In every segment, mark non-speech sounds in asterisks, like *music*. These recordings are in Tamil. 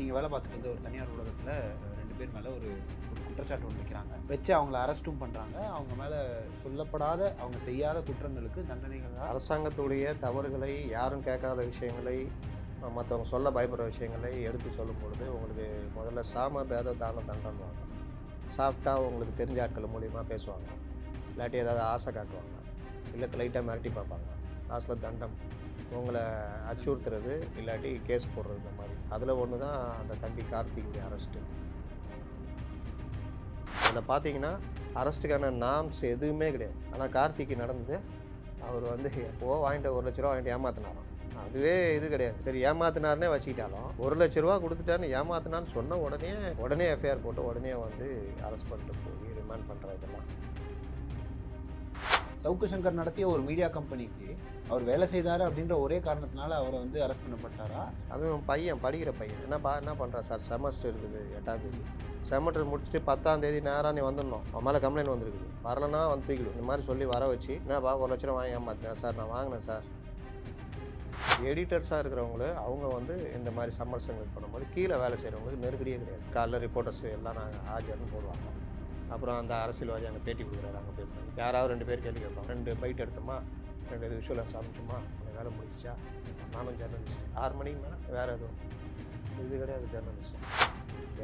நீங்கள் வேலை பார்த்துட்டு இருந்த ஒரு தனியார் ஊடகத்தில் ரெண்டு பேர் மேலே ஒரு ஒரு குற்றச்சாட்டு ஒன்று வைக்கிறாங்க. வச்சு அவங்கள அரெஸ்ட்டும் பண்ணுறாங்க அவங்க மேலே சொல்லப்படாத அவங்க செய்யாத குற்றங்களுக்கு தண்டனைகள் அரசாங்கத்துடைய தவறுகளை யாரும் கேட்காத விஷயங்களை மற்றவங்க சொல்ல பயப்படுற விஷயங்களை எடுத்து சொல்லும் பொழுது உங்களுக்கு முதல்ல சாம பேத தான தண்டன்வாங்க சாப்பிட்டா உங்களுக்கு தெரிஞ்ச ஆட்கள் மூலியமாக பேசுவாங்க. இல்லாட்டி ஏதாவது ஆசை காட்டுவாங்க. இல்லை லைட்டாக மிரட்டி பார்ப்பாங்க. லாஸ்ட்டில் தண்டம். உங்களை அச்சுறுத்துறது இல்லாட்டி கேஸ் போடுறது இந்த மாதிரி. அதில் ஒன்று தான் அந்த தம்பி கார்த்திகுடைய அரெஸ்ட்டு அதில் பார்த்தீங்கன்னா அரெஸ்ட்டுக்கான நாம்ஸ் எதுவுமே கிடையாது. ஆனால் கார்த்திக்கு நடந்தது அவர் வந்து எப்போவோ வாங்கிட்டு ஒரு லட்ச ரூபா வாங்கிட்டு ஏமாத்தினாராம். அதுவே இது கிடையாது. சரி ஏமாத்தினார்னே வச்சுக்கிட்டாலும் ஒரு லட்ச ரூபா கொடுத்துட்டான்னு ஏமாத்தினான்னு சொன்ன உடனே உடனே எஃப்ஐஆர் போட்டு உடனே வந்து அரெஸ்ட் பண்ணிட்டு போய் ரிமாண்ட் பண்ணுற இதெல்லாம் சவுக்கு சங்கர் நடத்திய ஒரு மீடியா கம்பெனிக்கு அவர் வேலை செய்தார் அப்படின்ற ஒரே காரணத்தினால அவரை வந்து அரெஸ்ட் பண்ணப்பட்டாரா? அதுவும் பையன் படிக்கிற பையன். என்னப்பா என்ன பண்ணுறான் சார் செமஸ்டர் இருக்குது எட்டாம் தேதி. செமஸ்டர் முடிச்சுட்டு பத்தாம் தேதி நேராக நீ வந்துடணும். அவன் மேலே கம்ப்ளைண்ட் வந்திருக்குது. வரலன்னா வந்து தூக்கிடும் இந்த மாதிரி சொல்லி வர வச்சு என்னப்பா ஒரு லட்ச ரூபா வாங்கி ஏமாத்தினேன் சார் நான் வாங்கினேன் சார் எடிட்டர்ஸாக இருக்கிறவங்கள அவங்க வந்து இந்த மாதிரி சமரசங்கள் பண்ணும்போது கீழே வேலை செய்கிறவங்களுக்கு நெருக்கடியே கிடையாது. காலைல ரிப்போர்ட்டர்ஸ் எல்லாம் நாங்கள் ஆஜர்னு போடுவாங்க. அப்புறம் அந்த அரசியல்வாதி அங்கே பேட்டி கொடுக்குறாரு அங்கே போய் யாராவது ரெண்டு பேர் கேள்வி கேட்பாங்க. ரெண்டு பைட் எடுத்தோமா ரெண்டு இது விஷுவலன்ஸ் அமைச்சோமா வேலை முடிச்சா நானும் ஜேர்னலிஸ்ட் ஆறு மணிக்கு மேலே வேறு எதுவும் இது கிடையாது ஜேர்னலிஸ்ட்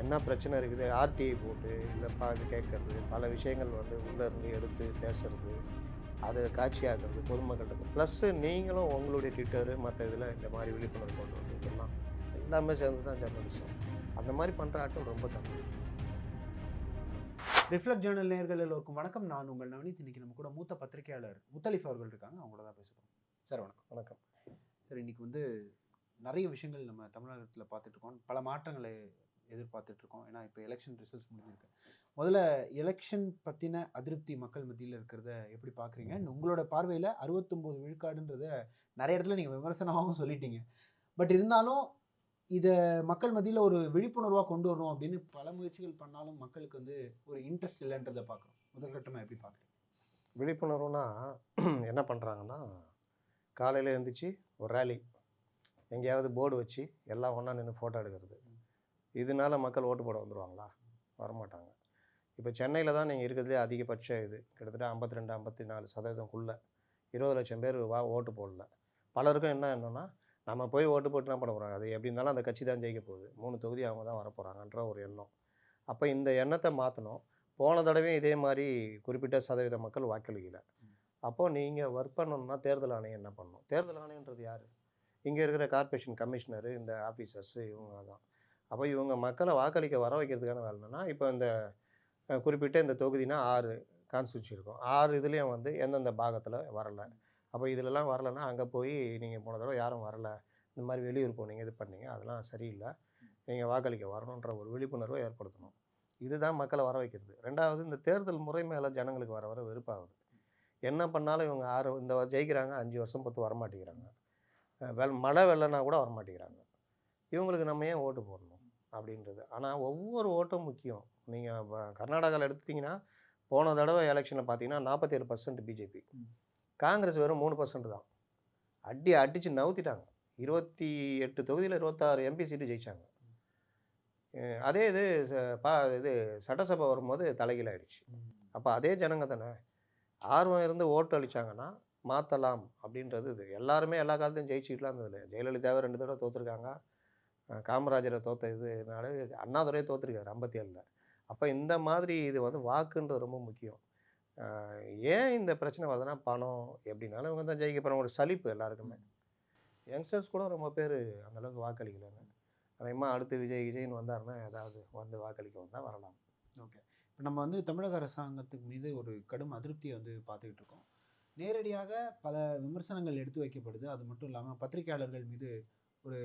என்ன பிரச்சனை இருக்குது? ஆர்டிஐ போட்டு இல்லைப்பா இது கேட்கறது பல விஷயங்கள் வந்து உள்ளே இருந்து எடுத்து பேசுறது அதை காட்சியாக்குறது பொதுமக்கள்கிட்ட. ப்ளஸ்ஸு நீங்களும் உங்களுடைய ட்விட்டரு மற்ற இதில் இந்த மாதிரி விழிப்புணர்வு கொண்டு வந்து இதெல்லாம். எல்லாமே சேர்ந்து தான் ஜெர்னலிசம் அந்த மாதிரி பண்ணுற ஆட்கள் ரொம்ப கம்மி. ரிஃப்ளெக்ட் ஜேர்னல் நேர்கள் எல்லோருக்கும் வணக்கம். நான் உங்கள் நவனித் இன்னைக்கு நம்ம கூட மூத்த பத்திரிகையாளர் முத்தலிஃப் அவர்கள் இருக்காங்க. அவங்கள தான் பேச போகிறோம் சார் வணக்கம். வணக்கம். சார் இன்னைக்கு வந்து நிறைய விஷயங்கள் நம்ம தமிழகத்தில் பார்த்துட்டு இருக்கோம். பல மாற்றங்களை எதிர்பார்த்துட்டு இருக்கோம். ஏன்னா இப்போ எலெக்ஷன் ரிசல்ட்ஸ் முடிஞ்சிருக்கு. முதல்ல எலெக்ஷன் பற்றின அதிருப்தி மக்கள் மத்தியில் இருக்கிறத எப்படி பார்க்குறீங்க? உங்களோட பார்வையில் அறுபத்தொம்போது விழுக்காடுன்றத நிறைய இடத்துல நீங்கள் விமர்சனமாகவும் சொல்லிட்டீங்க. பட் இருந்தாலும் இதை மக்கள் மத்தியில் ஒரு விழிப்புணர்வாக கொண்டு வரணும் அப்படின்னு பல முயற்சிகள் பண்ணாலும் மக்களுக்கு வந்து ஒரு இன்ட்ரெஸ்ட் இல்லைன்றதை பார்க்குறோம். முதற்கட்டமாக எப்படி பார்க்குறீங்க? விழிப்புணர்வுனா *clears throat* என்ன பண்ணுறாங்கன்னா காலையில் எழுந்திரிச்சு ஒரு ரேலி எங்கேயாவது போர்டு வச்சு எல்லாம் ஒன்றா நின்று ஃபோட்டோ எடுக்கிறது. இதனால மக்கள் ஓட்டு போட வந்துடுவாங்களா வரமாட்டாங்க. இப்போ சென்னையில் தான் நீங்கள் இருக்கிறதுலே அதிகபட்ச இது. கிட்டத்தட்ட ஐம்பத்தி ரெண்டு ஐம்பத்தி நாலு சதவீதம்குள்ளே இருபது லட்சம் பேர் வா ஓட்டு போடல. பலருக்கும் என்ன என்னன்னா நம்ம போய் ஓட்டு போட்டு என்ன பண்ண போகிறாங்க அது எப்படி இருந்தாலும் அந்த கட்சி தான் ஜெயிக்க போகுது. மூணு தொகுதி அவங்க தான் வரப்போகிறாங்கன்ற ஒரு எண்ணம். அப்போ இந்த எண்ணத்தை மாற்றணும் போன தடவையும் இதே மாதிரி குறிப்பிட்ட சதவீத மக்கள் வாக்களிக்கல. அப்போது நீங்கள் ஒர்க் பண்ணணும்னா தேர்தல் ஆணையம் என்ன பண்ணணும்? தேர்தல் ஆணையன்றது யார்? இங்கே இருக்கிற கார்ப்பரேஷன் கமிஷனரு இந்த ஆஃபீஸர்ஸு இவங்க தான். அப்போ இவங்க மக்களை வாக்களிக்க வர வைக்கிறதுக்கான வேலை என்னன்னா இப்போ இந்த குறிப்பிட்ட இந்த தொகுதினா ஆறு கான்ஸ்டியூன்சி இருக்கும். ஆறு இதுலேயும் வந்து எந்தெந்த பாகத்தில் வரலை. அப்போ இதிலலாம் வரலைன்னா அங்கே போய் நீங்கள் போன தடவை யாரும் வரலை. இந்த மாதிரி வெளியூர் போனீங்க இது பண்ணீங்க அதெல்லாம் சரியில்லை. நீங்கள் வாக்களிக்க வரணுன்ற ஒரு விழிப்புணர்வை ஏற்படுத்தணும். இதுதான் மக்களை வர வைக்கிறது. ரெண்டாவது இந்த தேர்தல் முறை மேலே ஜனங்களுக்கு வர வர வெறுப்பாகுது. என்ன பண்ணாலும் இவங்க ஆறு இந்த ஜெயிக்கிறாங்க அஞ்சு வருஷம் பத்து வரமாட்டேங்கிறாங்க. அஹ் வெள் மழை வெள்ளனா கூட வரமாட்டேங்கிறாங்க. இவங்களுக்கு நம்ம ஏன் ஓட்டு போடணும் அப்படின்றது. ஆனால் ஒவ்வொரு ஓட்டும் முக்கியம். நீங்கள் கர்நாடகாவில் எடுத்துட்டிங்கன்னா போன தடவை எலெக்ஷனில் பார்த்தீங்கன்னா நாற்பத்தேழு பர்சன்ட் பிஜேபி காங்கிரஸ் வெறும் மூணு பர்சன்ட் தான். அடி அடித்து நவுத்திட்டாங்க. இருபத்தி எட்டு தொகுதியில் இருபத்தாறு எம்பி சீட்டு ஜெயிச்சாங்க. அதே இது ச- பா இது சட்டசபை வரும்போது தலைகீழாயிடுச்சு. அப்போ அதே ஜனங்க தானே. ஆர்வம் இருந்து ஓட்டு அளித்தாங்கன்னா மாற்றலாம் அப்படின்றது இது. எல்லாருமே எல்லா காலத்தையும் ஜெயிச்சுக்கலாம் இருந்ததில்ல ஜெயலலிதாவே ரெண்டு தடவை தோற்றுருக்காங்க காமராஜரை தோற்ற இதுனால அண்ணாதுரையே தோற்றுருக்காரு ஐம்பத்தி ஏழில் அப்போ இந்த மாதிரி இது வந்து வாக்குன்றது ரொம்ப முக்கியம். ஏன் இந்த பிரச்சனை வருதுன்னா பணம் எப்படின்னாலும் இவங்க தான் ஜெயிக்க ஒரு சலிப்பு எல்லாருக்குமே. யங்ஸ்டர்ஸ் கூட ரொம்ப பேர் அந்தளவுக்கு வாக்களிக்கலைன்னு அதேமாதிரி அடுத்து விஜய் விஜய்னு வந்தாருன்னா ஏதாவது வந்து வாக்களிக்க வந்தால் வரலாம். ஓகே. இப்போ நம்ம வந்து தமிழக அரசாங்கத்துக்கு மீது ஒரு கடும் அதிருப்தியை வந்து பார்த்துக்கிட்டு இருக்கோம். நேரடியாக பல விமர்சனங்கள் எடுத்து வைக்கப்படுது. அது மட்டும் இல்லாமல் பத்திரிகையாளர்கள் மீது ஒரு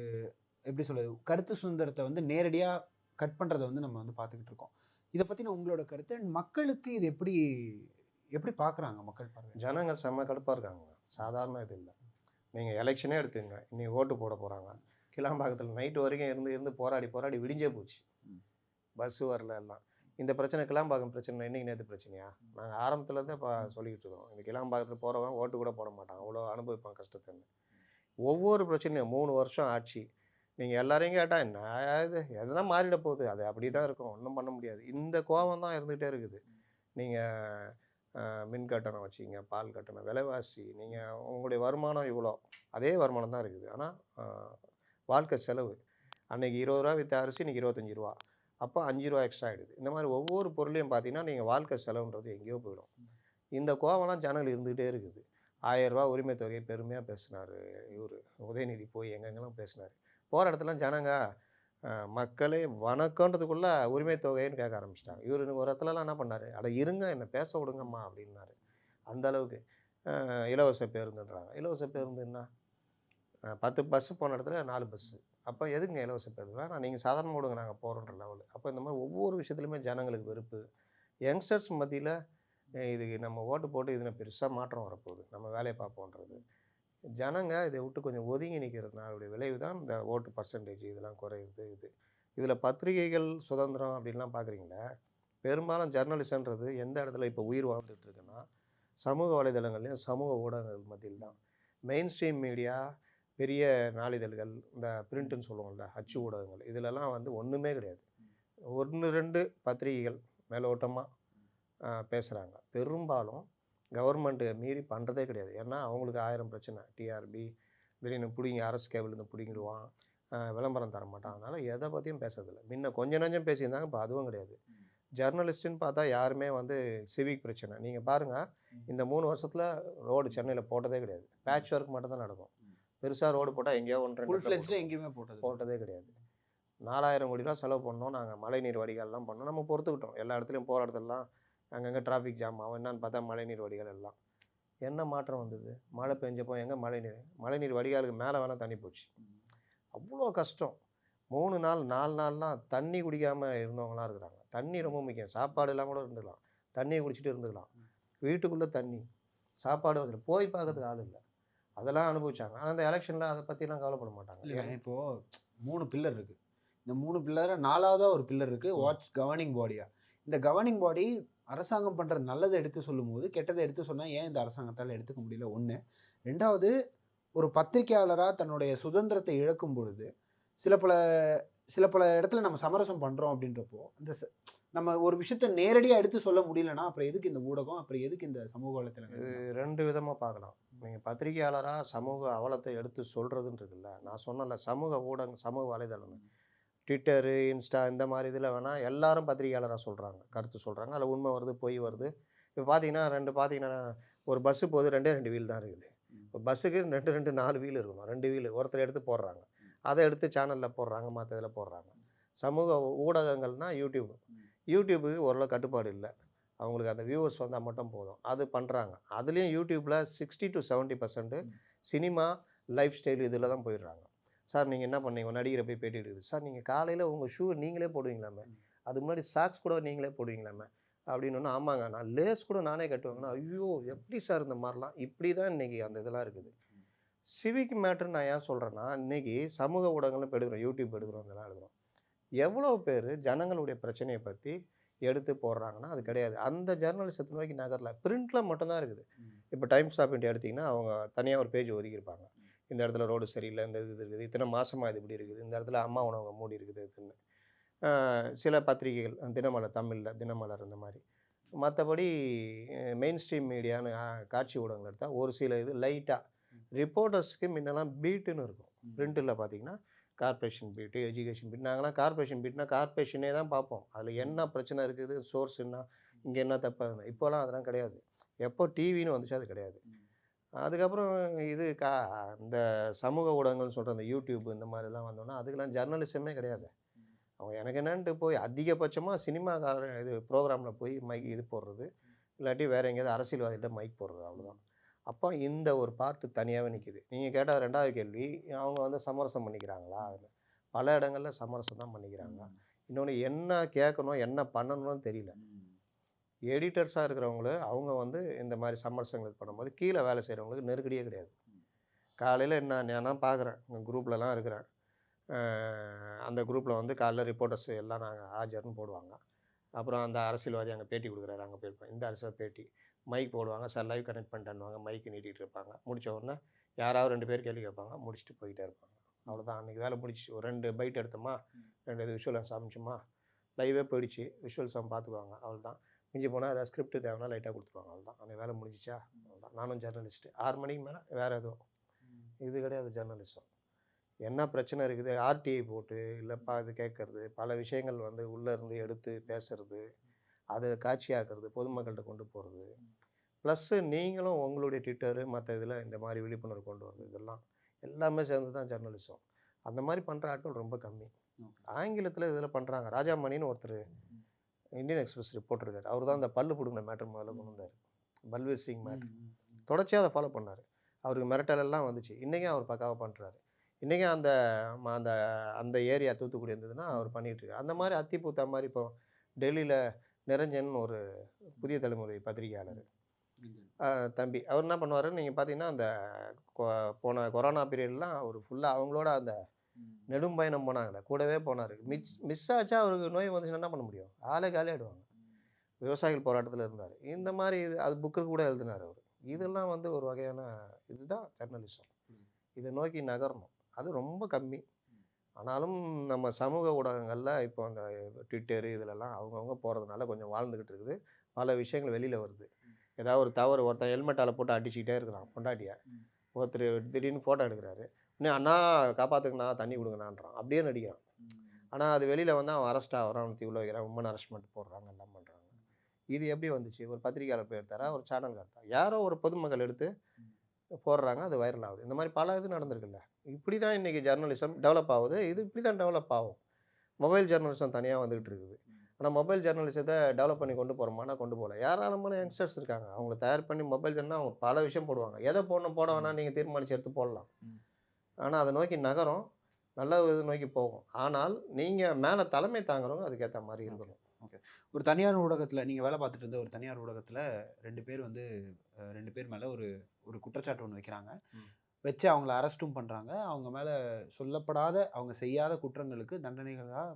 எப்படி சொல்கிறது கருத்து சுதந்திரத்தை வந்து நேரடியாக கட் பண்ணுறதை வந்து நம்ம வந்து பார்த்துக்கிட்டு இருக்கோம். இதை பற்றின உங்களோட கருத்து அண்ட் மக்களுக்கு இது எப்படி எப்படி பார்க்குறாங்க மக்கள் பார்வை ஜனங்க செம்ம கடுப்பாக இருக்காங்க. சாதாரண இது இல்லை. நீங்கள் எலெக்ஷனே எடுத்துங்க இன்னைக்கு ஓட்டு போட போகிறாங்க கிளாம்பாக்கத்தில் நைட்டு வரைக்கும் இருந்து இருந்து போராடி போராடி விடிஞ்சே போச்சு. பஸ்ஸு வரல எல்லாம். இந்த பிரச்சனை கிளாம்பாக்கம் பிரச்சனை இன்னைக்கு நேற்று பிரச்சனையா? நாங்கள் ஆரம்பத்துலேருந்தே இப்போ சொல்லிக்கிட்டு இருக்கோம். இந்த கிளாம்பாக்கத்தில் போகிறவன் ஓட்டு கூட போட மாட்டான். அவ்வளோ அனுபவிப்பான் கஷ்டத்தைன்னு. ஒவ்வொரு பிரச்சனையும் மூணு வருஷம் ஆட்சி நீங்கள் எல்லாரையும் கேட்டால் என்ன இது? எதெல்லாம் மாறிட போகுது? அது அப்படி தான் இருக்கும். ஒன்றும் பண்ண முடியாது. இந்த கோபம் தான் இருந்துகிட்டே இருக்குது. நீங்கள் மின் கட்டணம் வச்சிங்க பால் கட்டணம் விலைவாசி நீங்கள் உங்களுடைய வருமானம் இவ்வளோ அதே வருமானம் தான் இருக்குது. ஆனால் வாழ்க்கை செலவு. அன்றைக்கி இருபது ரூபா விற்ற அரிசி இன்றைக்கி இருபத்தஞ்சி ரூபா. அப்போ அஞ்சு ரூபா எக்ஸ்ட்ரா ஆகிடுது இந்த மாதிரி ஒவ்வொரு பொருளையும் பார்த்தீங்கன்னா நீங்கள் வாழ்க்கை செலவுன்றது எங்கேயோ போயிடும். இந்த கோவம்லாம் ஜனங்கள் இருந்துகிட்டே இருக்குது. ஆயிரரூபா உரிமை தொகையை பெருமையாக பேசினார் இவர். உதயநிதி போய் எங்கெங்கெல்லாம் பேசினார். போகிற இடத்துலாம் ஜனங்க மக்களே வணக்கன்றதுக்குள்ளே உரிமை தொகைன்னு கேட்க ஆரம்பிச்சிட்டாங்க. இவர் ஒரு இடத்துலலாம் என்ன பண்ணார்? அட இருங்க என்னை பேச விடுங்கம்மா அப்படின்னாரு. அந்த அளவுக்கு இலவச பேருந்துன்றாங்க. இலவச பேருந்து என்ன? பத்து பஸ்ஸு போன இடத்துல நாலு பஸ்ஸு அப்போ எதுங்க இலவச பேருந்து? வேணாம் நீங்கள் சாதாரண விடுங்க நாங்கள் போகிறோன்ற லெவல் அப்போ இந்த மாதிரி ஒவ்வொரு விஷயத்துலையுமே ஜனங்களுக்கு வெறுப்பு. யங்ஸ்டர்ஸ் மத்தியில் இதுக்கு நம்ம ஓட்டு போட்டு இதில் பெருசாக மாற்றம் வரப்போகுது. நம்ம வேலையை பார்ப்போன்றது. ஜனங்க இதை விட்டு கொஞ்சம் ஒதுங்கி நிற்கிறதுனாலுடைய விளைவு தான் இந்த ஓட்டு பர்சன்டேஜ் இதெல்லாம் குறையுது இது. இதில் பத்திரிகைகள் சுதந்திரம் அப்படின்லாம் பார்க்குறீங்களே? பெரும்பாலும் ஜர்னலிசன்றது எந்த இடத்துல இப்போ உயிர் வாழ்ந்துட்டு இருக்குன்னா சமூக வலைதளங்கள்லையும் சமூக ஊடகங்கள் மத்தியில் தான். மெயின் ஸ்ட்ரீம் மீடியா பெரிய நாளிதழ்கள் இந்த பிரிண்ட்டுன்னு சொல்லுவோம்ல அச்சு ஊடகங்கள் இதிலெல்லாம் வந்து ஒன்றுமே கிடையாது. ஒன்று ரெண்டு பத்திரிகைகள் மேலோட்டமாக பேசுகிறாங்க பெரும்பாலும் கவர்மெண்ட்டு மீறி பண்ணுறதே கிடையாது. ஏன்னா அவங்களுக்கு ஆயிரம் பிரச்சனை. டிஆர்பி திடீர்னு பிடிங்கி அரசு கேபிள்லேருந்து பிடிங்கிடுவான். விளம்பரம் தர மாட்டான் அதனால் எதை பற்றியும் பேசுறதில்ல. முன்ன கொஞ்சம் நஞ்சம் பேசியிருந்தாங்க இப்போ அதுவும் கிடையாது. ஜர்னலிஸ்ட்டுன்னு பார்த்தா யாருமே வந்து சிவிக் பிரச்சனை. நீங்கள் பாருங்கள் இந்த மூணு வருஷத்தில் ரோடு சென்னையில் போட்டதே கிடையாது. பேட்ச் ஒர்க் மட்டும் தான் நடக்கும். பெருசாக ரோடு போட்டால் எங்கேயோ ஒன்று ரெண்டு எங்கேயுமே போட்டது போட்டதே கிடையாது. நாலாயிரம் கோடி ரூபா செலவு பண்ணோம். நாங்கள் மழைநீர் வடிகால்லாம் பண்ணோம். நம்ம பொறுத்துக்கிட்டோம். எல்லா இடத்துலையும் போகிற இடத்துலலாம் அங்கங்கே டிராஃபிக் ஜாம் ஆகும். என்னன்னு பார்த்தா மழைநீர் வடிகால் எல்லாம். என்ன மாற்றம் வந்தது? மழை பெஞ்சப்போ எங்கே மழைநீர்? மழைநீர் வடிகாலுக்கு மேலே வேணால் தண்ணி போச்சு. அவ்வளோ கஷ்டம். மூணு நாள் நாலு நாள்லாம் தண்ணி குடிக்காமல் இருந்தவங்களாம் இருக்கிறாங்க. தண்ணி ரொம்ப முக்கியம். சாப்பாடு எல்லாம் கூட இருந்துக்கலாம். தண்ணியை குடிச்சிட்டு இருந்துக்கலாம். வீட்டுக்குள்ளே தண்ணி சாப்பாடு வந்து போய் பார்க்கறதுக்கு ஆள் இல்லை. அதெல்லாம் அனுபவிச்சாங்க. ஆனால் அந்த எலெக்ஷனில் அதை பற்றிலாம் கவலைப்பட மாட்டாங்க. இல்லைங்க இப்போ மூணு பில்லர் இருக்கு. இந்த மூணு பில்லர் நாலாவதா ஒரு பில்லர் இருக்கு. ம். வாட்ச் கவர்னிங் பாடியா இந்த கவர்னிங் பாடி அரசாங்கம் பண்ற நல்லதை எடுத்து சொல்லும்போது கெட்டதை எடுத்து சொன்னா ஏன் இந்த அரசாங்கத்தால் எடுத்துக்க முடியல? ஒன்று ரெண்டாவது ஒரு பத்திரிக்கையாளராக தன்னுடைய சுதந்திரத்தை இழக்கும் பொழுது சில பல சில பல இடத்துல நம்ம சமரசம் பண்றோம் அப்படின்றப்போ இந்த ச- நம்ம ஒரு விஷயத்த நேரடியாக எடுத்து சொல்ல முடியலன்னா அப்புறம் எதுக்கு இந்த ஊடகம்? அப்புறம் எதுக்கு இந்த சமூக இது ரெண்டு விதமாக பார்க்கலாம். நீங்கள் பத்திரிகையாளராக சமூக அவலத்தை எடுத்து சொல்கிறதுன்னு இருக்குல்ல நான் சொன்னல சமூக ஊடகம் சமூக வலைதளம் ட்விட்டரு இன்ஸ்டா இந்த மாதிரி இதில் வேணால் எல்லாரும் பத்திரிகையாளராக சொல்கிறாங்க கருத்து சொல்கிறாங்க அதில் உண்மை வருது பொய் வருது. இப்போ பார்த்தீங்கன்னா ரெண்டு பார்த்தீங்கன்னா ஒரு பஸ்ஸு போகுது ரெண்டே ரெண்டு வீல் தான் இருக்குது. இப்போ பஸ்ஸுக்கு ரெண்டு ரெண்டு நாலு வீல் இருக்கணும் ரெண்டு வீல். ஒருத்தர் எடுத்து போடுறாங்க. அதை எடுத்து சேனலில் போடுறாங்க மற்ற இதில் போடுறாங்க. சமூக ஊடகங்கள்னால் யூடியூப் யூடியூபுக்கு ஓரளவு கட்டுப்பாடு இல்லை. அவங்களுக்கு அந்த வியூவர்ஸ் வந்தால் மட்டும் போதும். அது பண்ணுறாங்க அதுலேயும் யூடியூப்பில் sixty to seventy percent cinema life style இதில் தான் போயிடுறாங்க. சார் நீங்கள் என்ன பண்ணீங்க? நடிகரை போய் பேட்டி எடுக்குது சார் நீங்கள் காலையில் உங்கள் ஷூ நீங்களே போடுவீங்களாமே? அது முன்னாடி சாக்ஸ் கூட நீங்களே போடுவீங்களாமே? அப்படின்னு ஒன்று ஆமாங்க நான் லேஸ் கூட நானே கட்டுவேங்கன்னா ஐயோ எப்படி சார் இந்த மாதிரிலாம் இப்படி தான் இன்றைக்கி அந்த இதெல்லாம் இருக்குது. சிவிக் மேட்ரு நான் ஏன் சொல்கிறேன்னா இன்றைக்கி சமூக ஊடகங்களும் இப்போ எடுக்கிறோம் யூடியூப் எடுக்கிறோம் இதெல்லாம் எடுக்கிறோம். எவ்வளோ பேர் ஜனங்களுடைய பிரச்சனையை பற்றி எடுத்து போடுறாங்கன்னா அது கிடையாது. அந்த ஜேர்னலிசத்தை நோக்கி நகரல? பிரிண்டில் மட்டும்தான் இருக்குது. இப்போ டைம்ஸ் ஆஃப் இந்தியா எடுத்திங்கன்னா அவங்க தனியாக ஒரு பேஜ் ஒதுக்கியிருப்பாங்க. இந்த இடத்துல ரோடு சரியில்லை இந்த இது இருக்குது இத்தனை மாசமா இது இப்படி இருக்குது. இந்த இடத்துல அம்மா உணவு மூடி இருக்குது இதுன்னு. சில பத்திரிகைகள் தினமலர் தமிழில் தினமலர் இந்த மாதிரி. மற்றபடி மெயின் ஸ்ட்ரீம் மீடியான்னு காட்சி ஊடகங்கள் எடுத்தால் ஒரு சில இது லைட்டாக ரிப்போர்ட்டர்ஸ்க்கு முன்னெல்லாம் பீட்டுன்னு இருக்கும். பிரிண்டில் பார்த்தீங்கன்னா கார்ப்பரேஷன் பீட்டு எஜுகேஷன் பீட் நாங்களாம் கார்ப்பரேஷன் பீட்னா கார்ப்பரேஷனே தான் பார்ப்போம் அதில் என்ன பிரச்சனை இருக்குது சோர்ஸ் என்ன இங்கே என்ன தப்பாக இப்போலாம் அதெல்லாம் கிடையாது. எப்போ டிவின்னு வந்துச்சு அது கிடையாது. அதுக்கப்புறம் இது கா இந்த சமூக ஊடகங்கள்னு சொல்கிற அந்த யூடியூப் இந்த மாதிரிலாம் வந்தோன்னா அதுக்கெல்லாம் ஜர்னலிசமே கிடையாது. அவங்க எனக்கு என்னன்ட்டு போய் அதிகபட்சமாக சினிமாக்கார இது ப்ரோக்ராமில் போய் மைக் இது போடுறது இல்லாட்டி வேறு எங்கேயாவது அரசியல்வாதிகிட்ட மைக் போடுறது அவ்வளோதான் அப்போ இந்த ஒரு பார்ட்டு தனியாகவே நிற்கிது நீங்கள் கேட்டால் ரெண்டாவது கேள்வி அவங்க வந்து சமரசம் பண்ணிக்கிறாங்களா? பல இடங்களில் சமரசம் தான் பண்ணிக்கிறாங்க. இன்னொன்று என்ன கேட்கணும் என்ன பண்ணணும்னு தெரியல. எடிட்டர்ஸாக இருக்கிறவங்கள அவங்க வந்து இந்த மாதிரி சமரசங்கள் இது பண்ணும்போது கீழே வேலை செய்கிறவங்களுக்கு நெருக்கடியே கிடையாது. காலையில் என்ன நான் தான் பார்க்குறேன் குரூப்லலாம் இருக்கிறேன். அந்த குரூப்பில் வந்து காலைல ரிப்போர்ட்டர்ஸ் எல்லாம் நாங்கள் ஆஜர்னு போடுவாங்க. அப்புறம் அந்த அரசியல்வாதி அங்கே பேட்டி கொடுக்குறாரு. அங்கே போயிருப்போம் இந்த அரசியல் பேட்டி. மைக் போடுவாங்க. சார் லைவ் கனெக்ட் பண்ணிட்டுவாங்க மைக்கு நீட்டிகிட்டு இருப்பாங்க. முடிச்ச உடனே யாராவது ரெண்டு பேர் கேள்வி கேட்பாங்க. முடிச்சுட்டு போயிட்டே இருப்பாங்க. அவ்வளோதான் அன்றைக்கி வேலை முடிச்சு ஒரு ரெண்டு பைட் எடுத்தோமா? ரெண்டு இது விஷுவல்ஸ் அமைச்சோமா? லைவே போயிடுச்சு. விஷுவல்ஸ் அவன் பார்த்துக்குவாங்க அவ்வளோதான் மிஞ்சி போனால் ஏதாவது ஸ்கிரிப்ட் தேவைன்னா லைட்டாக கொடுத்துருவாங்க. அவ்வளோதான் அன்றைக்கி வேலை முடிஞ்சிச்சா? அவ்வளோதான் நானும் ஜேர்னலிஸ்ட்டு ஆறு மணிக்கு மேலே வேறு எதுவும் இது கிடையாது ஜேர்னலிசம் என்ன பிரச்சனை இருக்குது? ஆர்டிஐ போட்டு இல்லைப்பா இது கேட்கறது. பல விஷயங்கள் வந்து உள்ளே இருந்து எடுத்து பேசுறது. அதை காட்சியாக்குறது பொதுமக்கள்கிட்ட கொண்டு போகிறது ப்ளஸ்ஸு நீங்களும் உங்களுடைய ட்விட்டரு மற்ற இதில் இந்த மாதிரி விழிப்புணர்வு கொண்டு வரது இதெல்லாம் எல்லாமே சேர்ந்து தான் ஜேர்னலிசம் அந்த மாதிரி பண்ணுற ஆட்கள் ரொம்ப கம்மி. ஆங்கிலத்தில் இதில் பண்ணுறாங்க ராஜாமணின்னு ஒருத்தர் இந்தியன் எக்ஸ்பிரஸ் ரிப்போர்ட் இருக்கார். அவர் தான் அந்த பல்லு பிடுங்கின மேட்டர் முதல்ல கொண்டு வந்தார். பல்வீர் சிங் மேட்டர். தொடர்ச்சியாக அதை ஃபாலோ பண்ணார். அவருக்கு மிரட்டல் எல்லாம் வந்துச்சு. இன்றைக்கும் அவர் பக்காவாக பண்ணுறாரு இன்றைக்கும் அந்த ம- அந்த அந்த ஏரியா தூத்துக்குடி இருந்ததுன்னா அவர் பண்ணிகிட்டு இருக்காரு. அந்த மாதிரி அத்திப்பூத்தா மாதிரி இப்போ டெல்லியில் நிரஞ்சன் ஒரு புதிய தலைமுறை பத்திரிகையாளர். தம்பி. அவர் என்ன பண்ணுவார் நீங்கள் பார்த்தீங்கன்னா அந்த போன கொரோனா பீரியட்லாம் அவர் ஃபுல்லாக அவங்களோட அந்த நெடும் பயணம் போனாங்களே கூடவே போனார். மிஸ் மிஸ் ஆச்சா அவருக்கு நோய் வந்துச்சுன்னா என்ன பண்ண முடியும்? ஆளே காலியாயிடுவாங்க விவசாயிகள் போராட்டத்தில் இருந்தார். இந்த மாதிரி இது அது புக்கு கூட எழுதினார் அவர். இதெல்லாம் வந்து ஒரு வகையான இதுதான் ஜெர்னலிசம் இதை நோக்கி நகரணும். அது ரொம்ப கம்மி. ஆனாலும் நம்ம சமூக ஊடகங்களில் இப்போ அந்த ட்விட்டரு இதிலெல்லாம் அவங்கவுங்க போகிறதுனால கொஞ்சம் வாழ்ந்துக்கிட்டு இருக்குது. பல விஷயங்கள் வெளியில் வருது. ஏதாவது ஒரு தவறு ஒருத்தன் ஹெல்மெட்டால் போட்டு அடிச்சுக்கிட்டே இருக்கிறான் பொண்டாட்டியை. ஒருத்தர் திடீர்னு ஃபோட்டோ எடுக்கிறாரு. இன்னும் அண்ணா காப்பாற்றுங்கண்ணா தண்ணி கொடுங்கண்ணான்றான். அப்படியே நடிக்கிறான். ஆனால் அது வெளியில் வந்து அவன் அரெஸ்ட் ஆகிறான் தீவில் வைக்கிறான். உமன் அரெஸ்ட்மெண்ட் போடுறாங்க எல்லாம் பண்ணுறாங்க இது எப்படி வந்துச்சு? ஒரு பத்திரிக்கையாளர் போய் எடுத்தாரா? ஒரு சேனல் எடுத்தா யாரோ ஒரு பொதுமக்கள் எடுத்து போடுறாங்க அது வைரல் ஆகுது. இந்த மாதிரி பல இது நடந்திருக்குல்ல. இப்படி தான் இன்றைக்கி ஜெர்னலிசம் டெவலப் ஆகுது. இது இப்படி தான் டெவலப் ஆகும். மொபைல் ஜெர்னலிசம் தனியாக வந்துகிட்டு இருக்குது. ஆனால் மொபைல் ஜெர்னலிசத்தை டெவலப் பண்ணி கொண்டு போகிறோமானா கொண்டு போகல. யாராலமான யங்ஸ்டர்ஸ் இருக்காங்க. அவங்கள தயார் பண்ணி மொபைல் ஜெர்னா அவங்க பல விஷயம் போடுவாங்க. எதை போடணும் போட வேணாம். நீங்கள் தீர்மானித்து எடுத்து போடலாம். ஆனால் அதை நோக்கி நகரம். நல்ல இது நோக்கி போகும். ஆனால் நீங்கள் மேலே தலைமை தாங்குறவங்க அதுக்கேற்ற மாதிரி இருக்கணும். ஒரு தனியார் ஊடகத்தில் நீங்கள் வேலை பார்த்துட்டு இருந்த ஒரு தனியார் ஊடகத்தில் ரெண்டு பேர் வந்து ரெண்டு பேர் மேலே ஒரு ஒரு குற்றச்சாட்டு ஒன்று வைக்கிறாங்க. வச்சு அவங்கள அரெஸ்ட்டும் பண்ணுறாங்க அவங்க மேலே சொல்லப்படாத அவங்க செய்யாத குற்றங்களுக்கு தண்டனைகளாக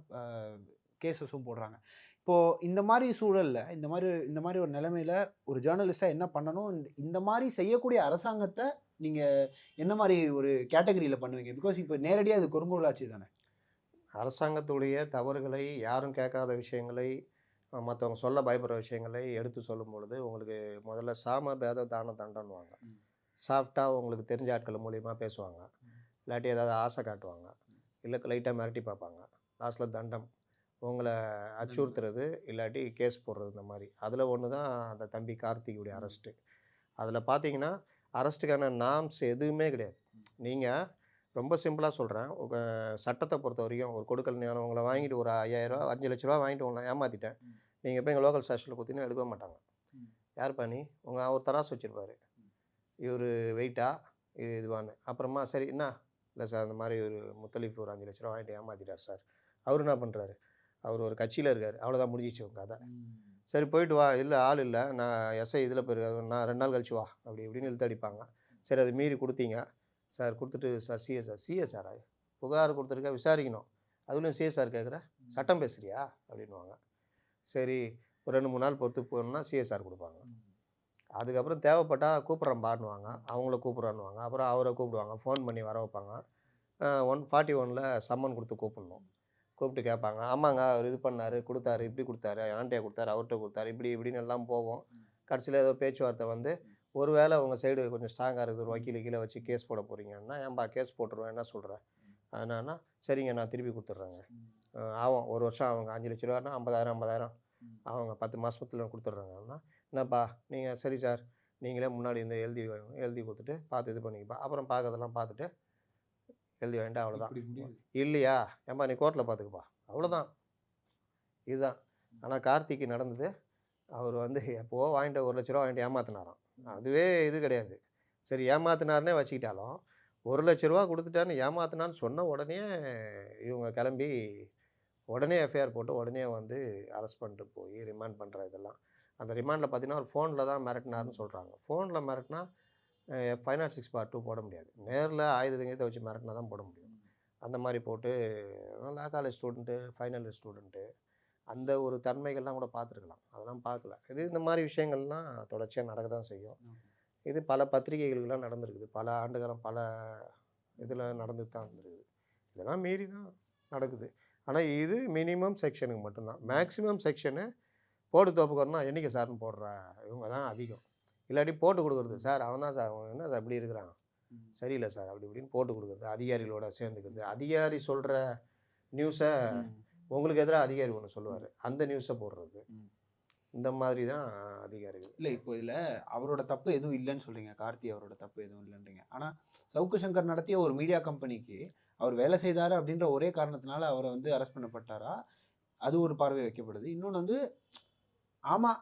கேசஸும் போடுறாங்க. இப்போது இந்த மாதிரி சூழலில் இந்த மாதிரி இந்த மாதிரி ஒரு நிலைமையில் ஒரு ஜேர்னலிஸ்ட்டாக என்ன பண்ணணும்? இந்த மாதிரி செய்யக்கூடிய அரசாங்கத்தை நீங்கள் என்ன மாதிரி ஒரு கேட்டகரியில் பண்ணுவீங்க? பிகாஸ் இப்போ நேரடியாக அது குறுங்கோலாட்சி தானே. அரசாங்கத்துடைய தவறுகளை யாரும் கேட்காத விஷயங்களை மற்றவங்க சொல்ல பயப்படுற விஷயங்களை எடுத்து சொல்லும் பொழுது உங்களுக்கு முதல்ல சாம பேத தான தண்டன்னுவாங்க. ம். சாஃப்டாக உங்களுக்கு தெரிஞ்ச ஆட்கள் மூலியமாக பேசுவாங்க. இல்லாட்டி ஏதாவது ஆசை காட்டுவாங்க. இல்லை லைட்டாக மிரட்டி பார்ப்பாங்க. லாஸ்ட்டில் தண்டம். உங்களை அச்சுறுத்துறது இல்லாட்டி கேஸ் போடுறது இந்த மாதிரி அதில் ஒன்று தான் அந்த தம்பி கார்த்திகுடைய அரெஸ்ட்டு. அதில் பார்த்தீங்கன்னா அரெஸ்ட்டுக்கான நாம்ஸ் எதுவுமே கிடையாது. நீங்கள் ரொம்ப சிம்பிளாக சொல்கிறேன் சட்டத்தை பொறுத்த வரைக்கும் ஒரு கொடுக்கல் ஞானம் உங்களை வாங்கிட்டு ஒரு ஐயாயிரரூவா அஞ்சு லட்ச ரூபா வாங்கிட்டு உங்களை ஏமாற்றிட்டேன். நீங்கள் போய் எங்கள் லோக்கல் ஸ்டேஷனில் கொடுத்தீங்கன்னா எடுக்க மாட்டாங்க. யார் பண்ணி உங்கள் ஒரு தராசு வச்சுருப்பாரு. இவர் வெயிட்டா? இது இதுவான்னு. அப்புறமா சரி என்ன? இல்லை சார் அந்த மாதிரி ஒரு முத்தலீஃப் ஒரு அஞ்சு லட்ச ரூபா வாங்கிட்டு ஏமாற்றிட்டார் சார். அவர் என்ன பண்ணுறாரு அவர் ஒரு கட்சியில் இருக்கார். அவ்வளோதான் முடிஞ்சிச்சு உங்கள் கதை. சரி போயிட்டு வா. இல்லை ஆள் இல்லை. நான் எஸ்ஐ இதில் போயிருக்காரு நான் ரெண்டு நாள் கழிச்சு வா. அப்படி இப்படின்னு இழுத்து அடிப்பாங்க. சரி அது மீறி கொடுத்தீங்க. சார் கொடுத்துட்டு சார் சிஎஸ் சார். சிஎஸ் சாரா புகார் கொடுத்துருக்க விசாரிக்கணும். அதுலேயும் சிஎஸ் சார் கேட்குற சட்டம் பேசுறியா? அப்படின்வாங்க சரி ஒரு ரெண்டு மூணு நாள் பொறுத்து போகணுன்னா சிஎஸ்ஆர் கொடுப்பாங்க. அதுக்கப்புறம் தேவைப்பட்டால் கூப்பிட்றேன் பாடுவாங்க அவங்கள கூப்பிட்றான்னுவாங்க. அப்புறம் அவரை கூப்பிடுவாங்க. ஃபோன் பண்ணி வர வைப்பாங்க. ஒன் ஃபார்ட்டி ஒனில் சம்மன் கொடுத்து கூப்பிடணும். கூப்பிட்டு கேட்பாங்க. ஆமாங்க அவர் இது பண்ணார் கொடுத்தாரு இப்படி கொடுத்தாரு ஆண்டியா கொடுத்தாரு அவர்கிட்ட கொடுத்தாரு இப்படி இப்படின்னு எல்லாம் போவோம். கடைசியில் ஏதோ பேச்சுவார்த்தை வந்து ஒருவேளை உங்கள் சைடு கொஞ்சம் ஸ்ட்ராங்காக இருக்குது ஒரு வக்கீல் கீழே வச்சு கேஸ் போட போகிறீங்கன்னா ஏன்பா கேஸ் போட்டுருவேன் என்ன சொல்கிறேன் என்னன்னா சரிங்க நான் திருப்பி கொடுத்துட்றேங்க ஆகும் ஒரு வருஷம் அவங்க அஞ்சு லட்ச ரூபானா ஐம்பதாயிரம் ஐம்பதாயிரம். அவங்க பத்து மாதத்தில் கொடுத்துட்றாங்கன்னா என்னப்பா நீங்கள் சரி சார் நீங்களே முன்னாடி இந்த எழுதி எழுதி கொடுத்துட்டு பார்த்து இது பண்ணிக்கப்பா. அப்புறம் பார்க்கறதெல்லாம் பார்த்துட்டு எழுதி வாங்கிட்டு அவ்வளோதான் இல்லையா? ஏம்பா நீ கோர்ட்டில் பார்த்துக்குப்பா அவ்வளோதான் இதுதான். ஆனால் கார்த்திக்கு நடந்தது அவர் வந்து எப்போவோ வாங்கிட்டு ஒரு லட்ச ரூபா வாங்கிட்டு ஏமாத்தினாராம். அதுவே இது கிடையாது. சரி ஏமாத்தினாருனே வச்சுக்கிட்டாலும் ஒரு லட்ச ரூபா கொடுத்துட்டான்னு ஏமாத்தினான்னு சொன்ன உடனே இவங்க கிளம்பி உடனே எஃப்ஐஆர் போட்டு உடனே வந்து அரெஸ்ட் பண்ணிட்டு போய் ரிமாண்ட் பண்ணுற இதெல்லாம். அந்த ரிமாண்டில் பார்த்தீங்கன்னா ஒரு ஃபோனில் தான் மிரட்டினாருன்னு சொல்கிறாங்க ஃபோனில் மிரட்டினா five nought six bar two போட முடியாது. நேரில் ஆயுதங்கத்தை வச்சு மிரட்டினா தான் போட முடியும். அந்த மாதிரி போட்டு law college student final student அந்த ஒரு தன்மைகள்லாம் கூட பார்த்துருக்கலாம். அதெல்லாம் பார்க்கல. இது இந்த மாதிரி விஷயங்கள்லாம் தொடர்ச்சியாக நடக்க தான் செய்யும். இது பல பத்திரிகைகளுக்கெல்லாம் நடந்திருக்குது. பல ஆண்டுகாலம் பல இதில் நடந்துட்டு தான் இருந்திருக்குது இதெல்லாம் மீறி தான் நடக்குது. ஆனால் இது மினிமம் செக்ஷனுக்கு மட்டும்தான். மேக்ஸிமம் செக்ஷனு போட்டு தோப்புக்கிறோன்னா என்னைக்கு சார்னு போடுறா? இவங்க தான் அதிகம். இல்லாட்டி போட்டு கொடுக்குறது. சார் அவன் தான் சார் அவன் என்ன சார் இப்படி இருக்கிறான். சரியில்லை சார் அப்படி இப்படின்னு போட்டு கொடுக்குறது அதிகாரிகளோட சேர்ந்துக்கிறது. அதிகாரி சொல்கிற நியூஸை. உங்களுக்கு எதிராக அதிகாரி ஒன்று சொல்லுவார். அந்த நியூஸை போடுறது. இந்த மாதிரி தான் அதிகாரிகள். இல்லை இப்போ இதில் அவரோட தப்பு எதுவும் இல்லைன்னு சொல்றீங்க. கார்த்தி அவரோட தப்பு எதுவும் இல்லைன்றீங்க. ஆனால் சவுக்கு சங்கர் நடத்திய ஒரு மீடியா கம்பெனிக்கு அவர் வேலை செய்தார் அப்படின்ற ஒரே காரணத்தினால அவரை வந்து அரெஸ்ட் பண்ணப்பட்டாரா? அது ஒரு பார்வை வைக்கப்படுது. இன்னொன்று வந்து ஆமாம்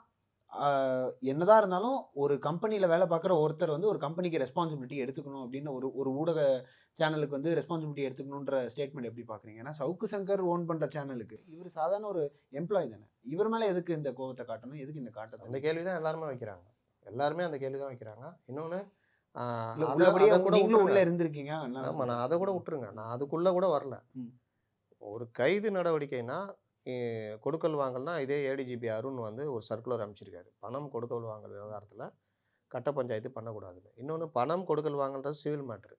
என்னதான் இருந்தாலும் ஒரு கம்பெனியில் வேலை பார்க்குற ஒருத்தர் வந்து ஒரு கம்பெனிக்கு ரெஸ்பான்சிபிலிட்டி எடுத்துக்கணும் அப்படின்னு ஒரு ஒரு ஊடக சேனலுக்கு வந்து ரெஸ்பான்சிபிலிட்டி எடுத்துக்கணுன்ற ஸ்டேட்மெண்ட் எப்படி பார்க்குறீங்க? ஏன்னா சவுக்கு சங்கர் ஓன் பண்ணுற சேனலுக்கு இவர் சாதாரண ஒரு எம்ப்ளாய் தானே. இவர் மேலே எதுக்கு இந்த கோவத்தை காட்டணும்? எதுக்கு இந்த அந்த காட்டத்தை கேள்வி தான் எல்லாருமே வைக்கிறாங்க. எல்லாருமே அந்த கேள்வி தான் வைக்கிறாங்க இன்னொன்று உள்ள இருந்திருக்கீங்க. ஆமாம் நான் அதை கூட விட்டுருங்க. நான் அதுக்குள்ளே கூட வரல. ஒரு கைது நடவடிக்கைனா இ- கொடுக்கல் வாங்கல்னா இதே ஏடிஜிபி அருண் வந்து ஒரு சர்க்குலர் அமைச்சிருக்காரு. பணம் கொடுக்கல் வாங்கல் விவகாரத்தில் கட்ட பஞ்சாயத்து பண்ணக்கூடாதுன்னு. இன்னொன்று பணம் கொடுக்கல் வாங்கல்ன்றது சிவில் மேட்ரு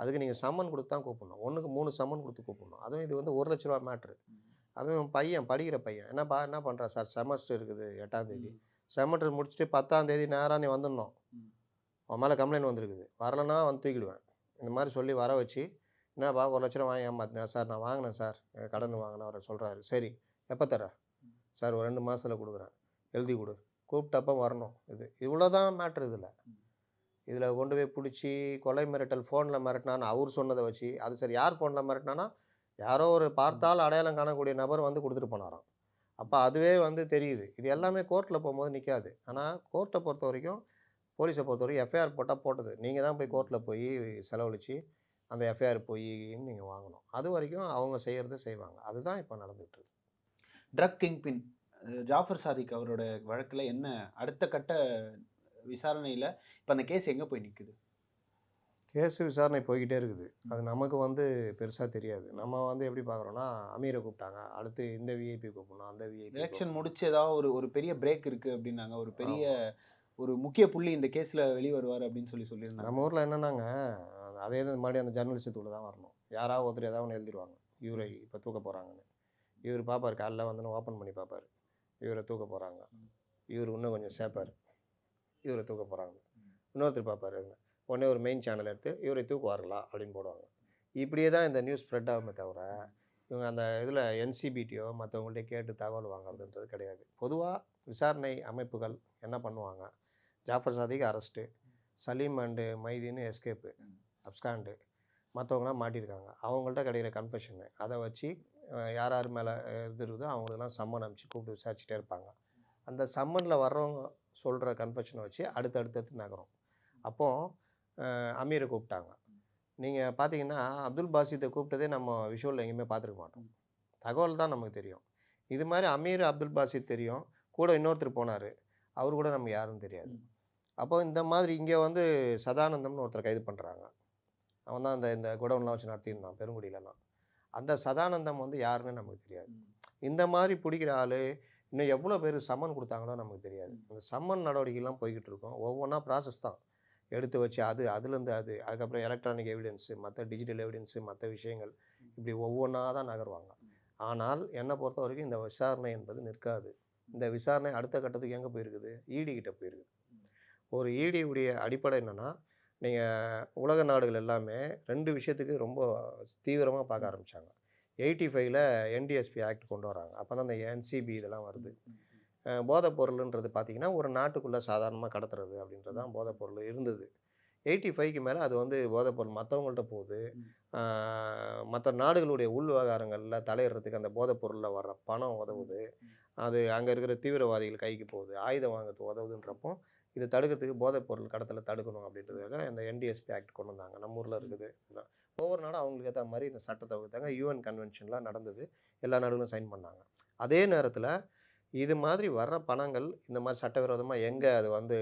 அதுக்கு நீங்கள் சம்மன் கொடுத்து தான் கூப்பிடணும். ஒன்றுக்கு மூணு சம்மன் கொடுத்து கூப்பிடணும். அதுவும் இது வந்து ஒரு லட்ச ரூபா மேட்ரு அதுவும் பையன் படிக்கிற பையன். என்னப்பா என்ன பண்ணுறா சார் செமஸ்டர் இருக்குது எட்டாம் தேதி. செமஸ்டர் முடிச்சுட்டு பத்தாம் தேதி நேராக நீ வந்துடணும். உன் மேலே கம்ப்ளைண்ட் வந்திருக்குது. வரலன்னா வந்து தூக்கிடுவேன். இந்த மாதிரி சொல்லி வர வச்சு என்னப்பா ஒரு லட்ச ரூபா வாங்கி ஏமாத்தினேன் சார் நான் வாங்கினேன் சார் கடன் வாங்கினேன் அவர் சொல்கிறாரு சரி. எப்போ தர சார் ஒரு ரெண்டு மாதத்தில் கொடுக்குறேன். எழுதி கொடு. கூப்பிட்டப்போ வரணும் இது. இவ்வளோ தான் மேட்ரு இதில். இதில் கொண்டு போய் பிடிச்சி கொலை மிரட்டல் ஃபோனில் மிரட்டினான்னு அவர் சொன்னதை வச்சு அது சரி யார் ஃபோனில் மிரட்டினானா யாரோ ஒரு பார்த்தால் அடையாளம் காணக்கூடிய நபர் வந்து கொடுத்துட்டு போனாராம். அப்போ அதுவே வந்து தெரியுது. இது எல்லாமே கோர்ட்டில் போகும்போது நிற்காது ஆனால் கோர்ட்டை பொறுத்த வரைக்கும் போலீஸை பொறுத்த வரைக்கும் எஃப்ஐஆர் போட்டால் போட்டது. நீங்கள் தான் போய் கோர்ட்டில் போய் செலவழித்து அந்த எஃப்ஐஆர் போய் நீங்கள் வாங்கணும். அது வரைக்கும் அவங்க செய்கிறத செய்வாங்க. அதுதான் இப்போ நடந்துகிட்டு இருக்கு. Drug kingpin Jaffer Sadiq அவரோட வழக்குல என்ன அடுத்த கட்ட விசாரணையில இப்போ அந்த கேஸ் எங்க போய் நிக்குது? கேஸ் விசாரணை போய்கிட்டே இருக்குது. அது நமக்கு வந்து பெருசாக தெரியாது. நம்ம வந்து எப்படி பார்க்குறோன்னா அமீரை கூப்பிட்டாங்க. அடுத்து இந்த விஐபி கூப்பிடணும் அந்த விஐபி எலெக்ஷன் முடிச்சு ஏதாவது ஒரு ஒரு பெரிய பிரேக் இருக்கு அப்படின்னாங்க. ஒரு பெரிய ஒரு முக்கிய புள்ளி இந்த கேஸ்ல வெளி வருவார் அப்படின்னு சொல்லி சொல்லியிருந்தாங்க. நம்ம ஊரில் என்னன்னாங்க அதே தான் மறுபடியும் அந்த ஜர்னலிசத்துக்குள்ள தான் வரணும். யாராவது ஒருத்தர் ஏதாவது ஒன்று எழுதிடுவாங்க. இவரை இப்போ தூக்க போகிறாங்கன்னு இவர் பார்ப்பார் காலைல வந்து ஓப்பன் பண்ணி பார்ப்பார் இவரை தூக்க போகிறாங்க இவர் இன்னும் கொஞ்சம் சேர்ப்பார் இவரை தூக்க போகிறாங்க இன்னொருத்தர் பார்ப்பாரு உடனே ஒரு மெயின் சேனல் எடுத்து இவரை தூக்குவார்களா அப்படின்னு போடுவாங்க. இப்படியே தான் இந்த நியூஸ் ஸ்ப்ரெட் ஆகுமே தவிர இவங்க அந்த இதில் என்சிபிடியோ மற்றவங்கள்ட்ட கேட்டு தகவல் வாங்குறதுன்றது கிடையாது. பொதுவாக விசாரணை அமைப்புகள் என்ன பண்ணுவாங்க? Jaffer Sadiq arrest Saleem and Maideen escape abscond மற்றவங்களாம் மாட்டியிருக்காங்க அவங்கள்ட்ட கிடைக்கிற கன்ஃபெஷனு அதை வச்சு யார் யார் மேலே இது இருக்குதோ அவங்களெல்லாம் சம்மன் அனுப்பிச்சு கூப்பிட்டு விசாரிச்சுட்டே இருப்பாங்க. அந்த சம்மனில் வர்றவங்க சொல்கிற கன்ஃபெஷனை வச்சு அடுத்தடுத்தடுத்து நகரும். அப்போது அமீரை கூப்பிட்டாங்க. நீங்கள் பார்த்தீங்கன்னா அப்துல் பாசித்தை கூப்பிட்டதே நம்ம விஷுவலில் எங்கேயுமே பார்த்துருக்க மாட்டோம். தகவல் தான் நமக்கு தெரியும். இது மாதிரி அமீர் அப்துல் பாசித் தெரியும். கூட இன்னொருத்தர் போனார். அவர் கூட நமக்கு யாருன்னு தெரியாது. அப்போ இந்த மாதிரி இங்கே வந்து சதானந்தம்னு ஒருத்தர் கைது பண்ணுறாங்க அவன் தான் அந்த இந்த குடவுன்லாம் வச்சு நடத்தியிருந்தான் பெருங்குடியிலலாம். அந்த சதானந்தம் வந்து யாருன்னு நமக்கு தெரியாது. இந்த மாதிரி பிடிக்கிற ஆள் இன்னும் எவ்வளோ பேர் சம்மன் கொடுத்தாங்களோ நமக்கு தெரியாது. அந்த சம்மன் நடவடிக்கைலாம் போய்கிட்டு இருக்கோம் ஒவ்வொன்றா ப்ராசஸ் தான். எடுத்து வச்சு அது அதுலேருந்து அது அதுக்கப்புறம் எலக்ட்ரானிக் எவிடன்ஸு மற்ற டிஜிட்டல் எவிடன்ஸு மற்ற விஷயங்கள். இப்படி ஒவ்வொன்றா தான் நகருவாங்க. ஆனால் என்னை பொறுத்த வரைக்கும் இந்த விசாரணை என்பது நிற்காது. இந்த விசாரணை அடுத்த கட்டத்துக்கு எங்கே போயிருக்குது? இடி கிட்ட போயிருக்குது. ஒரு ED உடைய அடிப்படை என்னென்னா நீங்கள் உலக நாடுகள் எல்லாமே ரெண்டு விஷயத்துக்கு ரொம்ப தீவிரமாக பார்க்க ஆரம்பித்தாங்க எயிட்டி ஃபைவ்ல என்டிஎஸ்பி ஆக்ட் கொண்டு வராங்க. அப்போ தான் அந்த என்சிபி இதெல்லாம் வருது. போதைப் பொருள்ன்றது பார்த்தீங்கன்னா ஒரு நாட்டுக்குள்ளே சாதாரணமாக கடத்துறது அப்படின்றது தான் போதைப் பொருள் இருந்தது. எயிட்டி ஃபைவ்க்கு மேலே அது வந்து போதைப் பொருள் மற்றவங்கள்ட்ட போகுது மற்ற நாடுகளுடைய உள் விவகாரங்களில் தலையிடுறதுக்கு அந்த போதைப் பொருளில் வர்ற பணம் உதவுது. அது அங்கே இருக்கிற தீவிரவாதிகள் கைக்கு போகுது. ஆயுதம் வாங்குறதுக்கு உதவுதுன்றப்போ இதை தடுக்கிறதுக்கு போதைப் பொருள் கடத்தலை தடுக்கணும் அப்படின்றதுக்காக இந்த என்டிஎஸ்பி ஆக்ட் கொண்டு வந்தாங்க. நம்ம ஊரில் இருக்குது. இதெல்லாம். ஒவ்வொரு நாடும் அவங்களுக்கு ஏற்ற மாதிரி இந்த சட்டத்தை வகுத்தாங்க யூஎன் கன்வென்ஷன்லாம் நடந்தது. எல்லா நாடுகளும் சைன் பண்ணாங்க. அதே நேரத்தில் இது மாதிரி வர்ற பணங்கள் இந்த மாதிரி சட்டவிரோதமாக எங்கே அது வந்து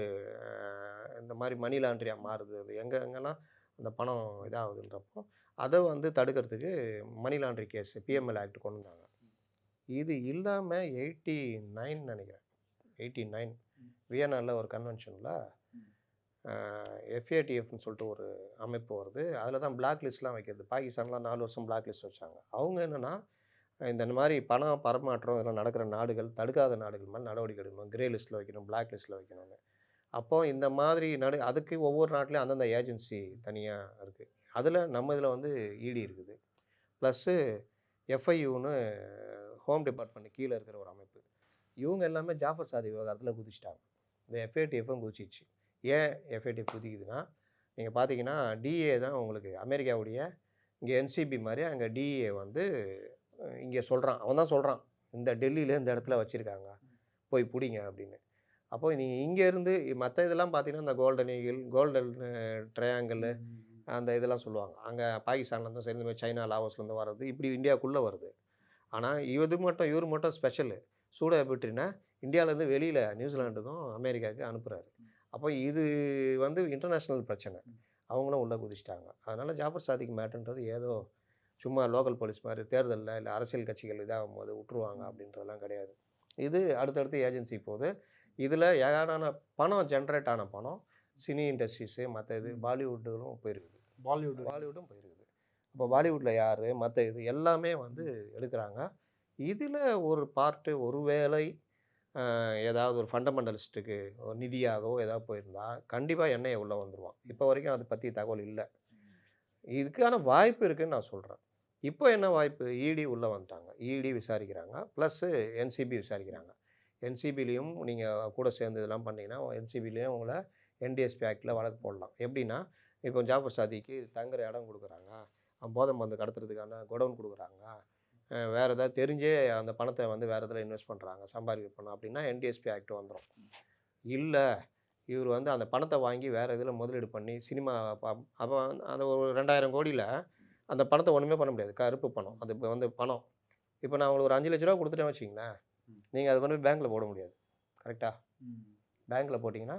இந்த மாதிரி மணி லாண்ட்ரியாக மாறுது? அது எங்கே எங்கெல்லாம் அந்த பணம் இதாகுதுன்றப்போ அதை வந்து தடுக்கிறதுக்கு money laundry case PML act கொண்டு வந்தாங்க. இது இல்லாமல் எயிட்டி நைன் நினைக்கிறேன். எயிட்டி நைன் வியனாவில் ஒரு கன்வென்ஷனில் எஃப்ஏடிஎஃப்னு சொல்லிட்டு ஒரு அமைப்பு வருது. அதில் தான் பிளாக் லிஸ்ட்லாம் வைக்கிறது. பாகிஸ்தான்லாம் நாலு வருஷம் பிளாக் லிஸ்ட் வச்சாங்க. அவங்க என்னென்னா இந்த மாதிரி பணம் பரமாற்றம் இதெல்லாம் நடக்கிற நாடுகள் தடுக்காத நாடுகள் மேலே நடவடிக்கை எடுக்கணும். கிரே லிஸ்ட்டில் வைக்கணும் பிளாக் லிஸ்ட்டில் வைக்கணும்னு. அப்போ இந்த மாதிரி நடு அதுக்கு ஒவ்வொரு நாட்டிலையும் அந்தந்த ஏஜென்சி தனியாக இருக்குது அதில் நம்ம இதில் வந்து இடி இருக்குது. ப்ளஸ்ஸு எஃப்ஐயூன்னு ஹோம் டிபார்ட்மெண்ட் கீழே இருக்கிற ஒரு அமைப்பு. இவங்க எல்லாமே ஜாஃபர் சாதி விவகாரத்தில் குதிச்சிட்டாங்க. இந்த எஃப்ஏடிஎஃப்பும் குதிச்சிச்சு. ஏன் எஃப்ஏடிஎஃப் குதிக்குதுன்னா நீங்கள் பார்த்தீங்கன்னா டிஏ தான் உங்களுக்கு அமெரிக்காவுடைய இங்கே என்சிபி மாதிரி அங்கே டிஏ வந்து இங்கே சொல்கிறான் அவன் தான் சொல்கிறான் இந்த டெல்லியில் இந்த இடத்துல வச்சுருக்காங்க. போய் பிடிங்க அப்படின்னு. அப்போ நீங்கள் இங்கேருந்து மற்ற இதெல்லாம் பார்த்தீங்கன்னா இந்த கோல்டன் ஈகிள் கோல்டன் ட்ரையாங்கிள் அந்த இதெல்லாம் சொல்லுவாங்க. அங்கே பாகிஸ்தான்லேருந்து சரி இந்த சைனா லாவோஸ்லேருந்து வர்றது இப்படி இந்தியாவுக்குள்ளே வருது. ஆனால் இது மட்டும் இவர் மட்டும் ஸ்பெஷலு சூடோ எப்படின்னா இந்தியாவிலேருந்து வெளியில் நியூசிலாண்டுக்கும் அமெரிக்காவுக்கு அனுப்புகிறாரு அப்போ இது வந்து இன்டர்நேஷ்னல் பிரச்சனை. அவங்களும் உள்ளே குதிச்சிட்டாங்க. அதனால் ஜாஃபர் சாதிக் மேட்டுன்றது ஏதோ சும்மா லோக்கல் போலீஸ் மாதிரி தேர்தலில் இல்லை அரசியல் கட்சிகள் இதாகும் போது விட்டுருவாங்க அப்படின்றதெல்லாம் கிடையாது. இது அடுத்தடுத்து ஏஜென்சி போகுது இதில் ஏராளமான பணம் ஜென்ரேட் ஆன பணம் சினி இண்டஸ்ட்ரீஸு மற்ற இது பாலிவுட்டுகளும் போயிருக்குது. பாலிவுட். பாலிவுட்டும் போயிருக்குது. இப்போ பாலிவுட்டில் யார் மற்ற இது எல்லாமே வந்து எடுக்கிறாங்க. இதில் ஒரு பார்ட்டு ஒரு வேளை ஆஹ், ஏதாவது ஒரு ஃபண்டமெண்டலிஸ்ட்டுக்கு ஒரு நிதியாகவோ ஏதாவது போயிருந்தால் கண்டிப்பாக எண்ணெயை உள்ளே வந்துடுவான் இப்போ வரைக்கும் அதை பற்றி தகவல் இல்லை. இதுக்கான வாய்ப்பு இருக்குதுன்னு நான் சொல்கிறேன் இப்போ என்ன வாய்ப்பு? இடி உள்ளே வந்துட்டாங்க. இடி விசாரிக்கிறாங்க. ப்ளஸ்ஸு என்சிபி விசாரிக்கிறாங்க. என்சிபிலையும் நீங்கள் கூட சேர்ந்து இதெல்லாம் பண்ணிங்கன்னா என்சிபிலையும் உங்களை என்டிஎஸ்பி ஆக்டில் வழக்கு போடலாம். எப்படின்னா இப்போ ஜாஃபர் சாதிக்கு தங்குற இடம் கொடுக்குறாங்க. போதை மருந்து கடத்துறதுக்கான குடவுன் கொடுக்குறாங்க. வேற ஏதாவது தெரிஞ்சே அந்த பணத்தை வந்து வேறு இதில் இன்வெஸ்ட் பண்ணுறாங்க சம்பாதிக்க பணம் அப்படின்னா என்டிஎஸ்பி ஆக்ட் வந்துடும் இல்லை இவர் வந்து அந்த பணத்தை வாங்கி வேறு இதில் முதலீடு பண்ணி சினிமா அப்போ அந்த ஒரு ரெண்டாயிரம் கோடியில் அந்த பணத்தை ஒன்றுமே பண்ண முடியாது. கருப்பு பணம். அது இப்போ வந்து பணம். இப்போ நான் உங்களுக்கு ஒரு அஞ்சு லட்ச ரூபா கொடுத்துட்டேன் வச்சிங்களேன் நீங்கள் அதை வந்து பேங்க்கில் போட முடியாது. கரெக்டாக பேங்க்கில் போட்டிங்கன்னா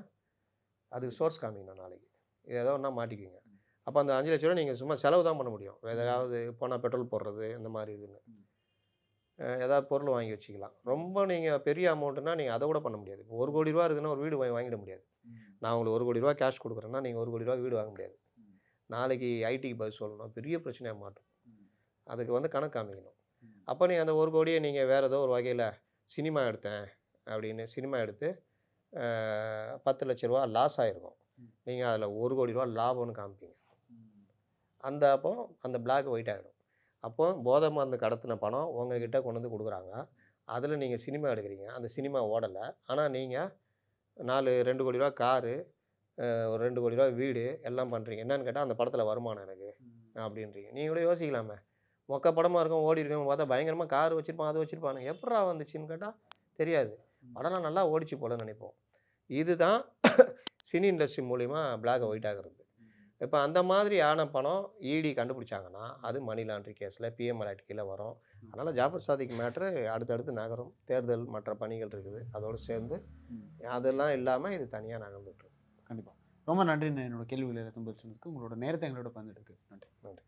அது சோர்ஸ் காமிக்கணும் நாளைக்கு. இது ஏதோ ஒன்றா மாட்டிக்குவீங்க. அப்போ அந்த அஞ்சு லட்ச ரூபா நீங்கள் சும்மா செலவு தான் பண்ண முடியும். ஏதாவது போனால் பெட்ரோல் போடுறது இந்த மாதிரி இதுன்னு. ஏதாவது பொருள் வாங்கி வச்சுக்கலாம். ரொம்ப நீங்கள் பெரிய அமௌண்ட்டுனா நீங்கள் அதை கூட பண்ண முடியாது. இப்போ ஒரு கோடி ரூபா இருக்குன்னா ஒரு வீடு வாங்கி வாங்கிட முடியாது. நான் உங்களுக்கு ஒரு கோடி ரூபா கேஷ் கொடுக்குறேன்னா நீங்கள் ஒரு கோடி ரூபா வீடு வாங்க முடியாது. நாளைக்கு ஐடிக்கு பதில் சொல்லணும். பெரிய பிரச்சனையாக மாட்டும் அதுக்கு வந்து கணக்கு காமிக்கணும் அப்போ நீங்கள் அந்த ஒரு கோடியை நீங்கள் வேறு ஏதோ ஒரு வகையில் சினிமா எடுத்தேன் அப்படின்னு சினிமா எடுத்து பத்து லட்ச ரூபா லாஸ் ஆகிருக்கும் நீங்கள் அதில் ஒரு கோடி ரூபா லாபம்னு காமிப்பீங்க. அந்த அப்போ அந்த பிளாக் ஒயிட் ஆகிடும் அப்போ போதை மருந்து கடத்தின பணம் உங்ககிட்ட கொண்டு வந்து கொடுக்குறாங்க. அதில் நீங்கள் சினிமா எடுக்கிறீங்க. அந்த சினிமா ஓடலை. ஆனால் நீங்கள் நாலு ரெண்டு கோடி ரூபா காரு ஒரு ரெண்டு கோடி ரூபா வீடு எல்லாம் பண்ணுறீங்க என்னன்னு கேட்டால் அந்த படத்தில் வருமானம் எனக்கு அப்படின்றீங்க. நீங்கள் கூட யோசிக்கலாமே. மொக்க படமாக இருக்கும் ஓடி இருக்கும் பார்த்தா பயங்கரமாக கார் வச்சுருப்பான் அது வச்சுருப்பானு எப்படா வந்துச்சுன்னு கேட்டால் தெரியாது. படம்லாம் நல்லா ஓடிச்சு போலன்னு நினைப்போம். இதுதான் சினி இண்டஸ்ட்ரி மூலிமா பிளாக் ஒயிட் ஆகுறது. இப்போ அந்த மாதிரி ஆன பணம் இடி கண்டுபிடிச்சாங்கன்னா அது மணி லாண்ட்ரி கேஸில் பிஎம் ஆக்ட் கீழே வரும். அதனால் ஜாஃபர் சாதிக் மேட்ரு அடுத்தடுத்து நகரும். தேர்தல் மற்ற பணிகள் இருக்குது. அதோடு சேர்ந்து அதெல்லாம் இல்லாமல் இது தனியாக நகர்ந்துட்டு கண்டிப்பாக ரொம்ப நன்றி என்னோட கேள்விகளை சொன்னதுக்கு உங்களோட நேரத்தை எங்களோட பகிர்ந்துட்டு நன்றி. நன்றி.